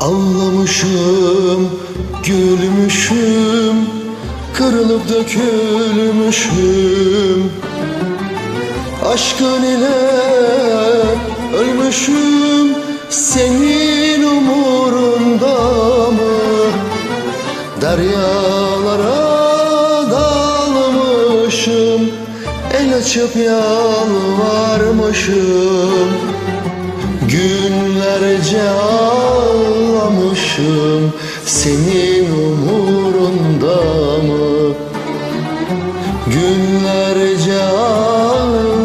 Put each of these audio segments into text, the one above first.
Ağlamışım, gülmüşüm Kırılıp dökülmüşüm Aşkın ile ölmüşüm Senin umurunda mı? Deryalara dalmışım El açıp yalvarmışım Günlerce ağlamışım Senin umurunda mı? Günlerce ağlamışım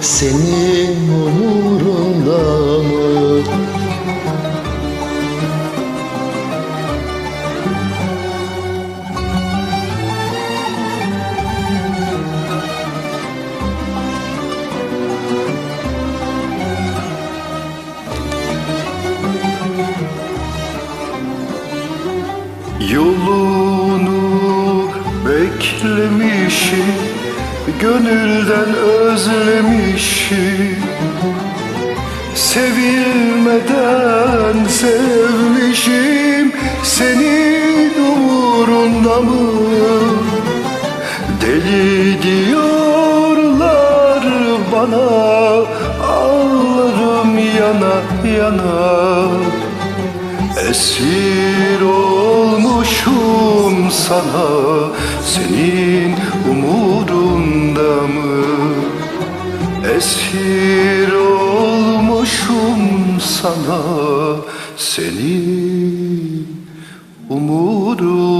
Senin Yolunu beklemişim Gönülden özlemişim Sevilmeden sevmişim Senin uğrunda mı? Deli diyorlar bana Ağlarım yana yana Esir olmuşum sana Senin umurunda mı? Esir olmuşum sana Senin umurunda